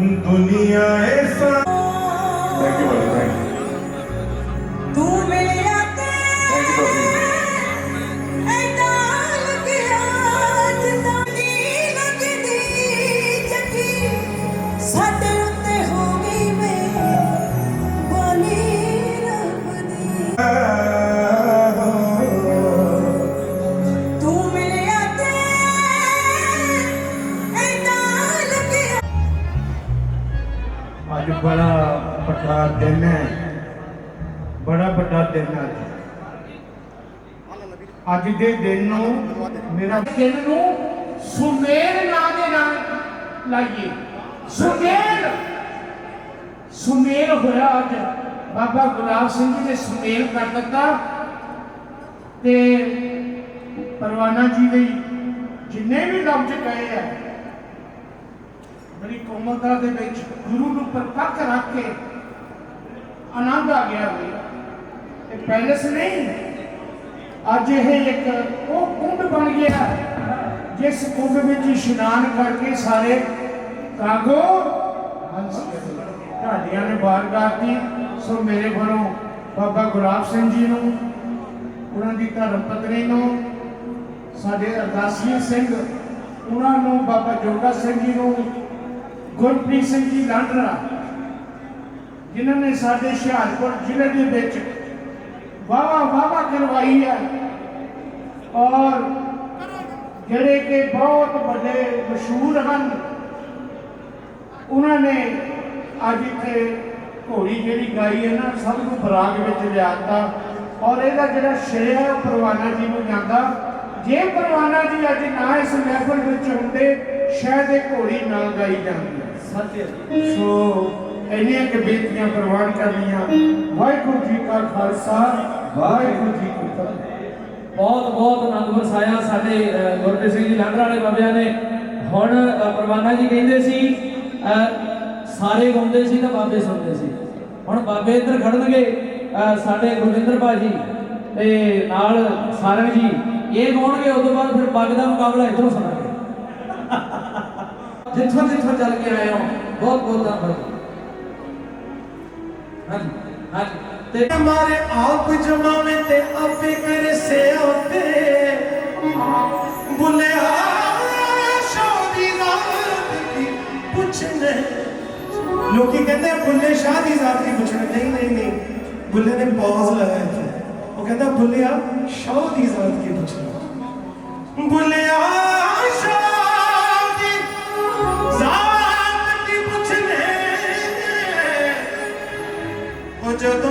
दुनिया ऐसा ਵੱਡਾ ਦਿਨ ਹੈ। ਬੜਾ ਵੱਡਾ ਦਿਨ ਹੈ ਅੱਜ। ਦੇ ਦਿਨ ਨੂੰ ਮੇਰਾ ਦਿਨ ਨੂੰ ਸੁਮੇਰ ਨਾਂ ਦੇ ਨਾਲ ਲਾਈਏ। ਸੁਮੇਰ ਸੁਮੇਰ ਹੋਇਆ ਅੱਜ। ਬਾਬਾ ਗੁਲਾਬ ਸਿੰਘ ਜੀ ਨੇ ਸੁਮੇਰ ਕਰ ਦਿੱਤਾ। ਤੇ ਪਰਵਾਨਾ ਜੀ ਦੇ ਜਿੰਨੇ ਵੀ ਲਫ਼ਜ਼ ਕਹੇ ਆ, ਬੜੀ ਕੋਮਲਤਾ ਦੇ ਵਿੱਚ ਗੁਰੂ ਨੂੰ ਪ੍ਰਤੱਖ ਰੱਖ ਕੇ ਆਨੰਦ ਆ ਗਿਆ ਵੀ। ਇਹ ਪੈਲਸ ਨਹੀਂ, ਅੱਜ ਇਹ ਇੱਕ ਉਹ ਕੁੰਡ ਬਣ ਗਿਆ। ਜਿਸ ਕੁੰਡ ਵਿੱਚ ਇਸ਼ਨਾਨ ਕਰਕੇ ਸਾਰੇ ਕਾਗੋ, ਹੰਸ ਢਾਡੀਆਂ ਨੇ ਬਾਰ ਗਾਤੀ ਸੋ ਮੇਰੇ ਵੱਲੋਂ ਬਾਬਾ ਗੁਲਾਬ ਸਿੰਘ ਜੀ ਨੂੰ, ਉਹਨਾਂ ਦੀ ਧਰਮ ਪਤਨੀ ਨੂੰ, ਸਾਡੇ ਅਰਦਾਸੀ ਸਿੰਘ, ਉਹਨਾਂ ਨੂੰ ਬਾਬਾ ਜੋਗਾ ਸਿੰਘ ਜੀ ਨੂੰ, ਗੁਰਪ੍ਰੀਤ ਸਿੰਘ ਜੀ ਲਾਂਡਰਾ ਜਿਨ੍ਹਾਂ ਨੇ ਸਾਡੇ ਹੁਸ਼ਿਆਰਪੁਰ ਜ਼ਿਲ੍ਹੇ ਦੇ ਵਿੱਚ ਵਾਵਾ ਵਾਵਾ ਕਰਵਾਈ ਹੈ ਔਰ ਜਿਹੜੇ ਕਿ ਬਹੁਤ ਵੱਡੇ ਮਸ਼ਹੂਰ ਹਨ ਉਹਨਾਂ ਨੇ ਅੱਜ ਇੱਥੇ ਘੋੜੀ ਜਿਹੜੀ ਗਾਈ ਹੈ ਨਾ ਸਭ ਨੂੰ ਬਰਾਗ ਵਿੱਚ ਲਿਆਤਾ ਔਰ ਇਹਦਾ ਜਿਹੜਾ ਸ਼੍ਰੇਅ ਹੈ ਉਹ ਪਰਵਾਨਾ ਜੀ ਨੂੰ ਜਾਂਦਾ। ਜੇ ਪਰਵਾਨਾ ਜੀ ਅੱਜ ਨਾ ਇਸ ਮਹਿਫਲ ਵਿੱਚ ਹੁੰਦੇ ਸ਼ਾਇਦ ਇਹ ਘੋੜੀ ਨਾ ਗਾਈ ਜਾਂਦੀ। ਸੱਚ ਸੋ ਇੰਨੀਆਂ ਕਿ ਬੇਨਤੀਆਂ ਪ੍ਰਵਾਨ ਕਰਨੀਆਂ। ਵਾਹਿਗੁਰੂ ਜੀ ਕਾ ਖਾਲਸਾ, ਵਾਹਿਗੁਰੂ ਜੀ ਕੀ ਫਤਿਹ। ਬਹੁਤ ਬਹੁਤ ਆਨੰਦ ਵਰਸਾਇਆ ਸਾਡੇ ਗੁਰਦੇ ਸਿੰਘ ਜੀ ਲਾਂਡਰਾ ਵਾਲੇ ਬਾਬਿਆਂ ਨੇ। ਹੁਣ ਪਰਵਾਨਾ ਜੀ ਕਹਿੰਦੇ ਸੀ ਸਾਰੇ ਗਾਉਂਦੇ ਸੀ ਤਾਂ ਬਾਬੇ ਸੁਣਦੇ ਸੀ। ਹੁਣ ਬਾਬੇ ਇੱਧਰ ਖੜਨਗੇ ਸਾਡੇ ਗੁਰਵਿੰਦਰ ਭਾਜੀ ਤੇ ਨਾਲ ਸਾਰੰਗ ਜੀ। ਇਹ ਗਾਉਣਗੇ, ਉਸ ਤੋਂ ਬਾਅਦ ਫਿਰ ਪੱਗ ਦਾ ਮੁਕਾਬਲਾ ਇੱਧਰੋਂ ਸੁਣਾਂਗੇ। ਜਿੱਥੋਂ ਜਿੱਥੋਂ ਚੱਲ ਕੇ ਆਏ ਹੋ ਬਹੁਤ ਬਹੁਤ ਧੰਨਵਾਦ। ਤੇ ਮਾਰੇ ਆਪ ਜਮਾਵੇਂ ਤੇ ਆਪੇ ਕਰ ਸਿਆਤੇ ਬੁਲਿਆ ਸ਼ਾਦੀ ਰਾਤ ਕੀ ਪੁੱਛਨੇ ਲੋਕੀ ਕਹਿੰਦੇ ਬੁੱਲੇ ਸ਼ਾਹ ਦੀ ਜ਼ਾਤ ਦੀ ਪੁੱਛਣ ਨਹੀਂ ਨਹੀਂ ਨਹੀਂ ਬੁੱਲੇ ਨੇ ਪੌਜ਼ ਲਗਾਇਆ ਉਹ ਕਹਿੰਦਾ ਬੁੱਲਿਆ ਸ਼ਾਹ ਦੀ ਜ਼ਾਤ ਕੀ ਪੁੱਛਣਾ ਬੁੱਲੇ যত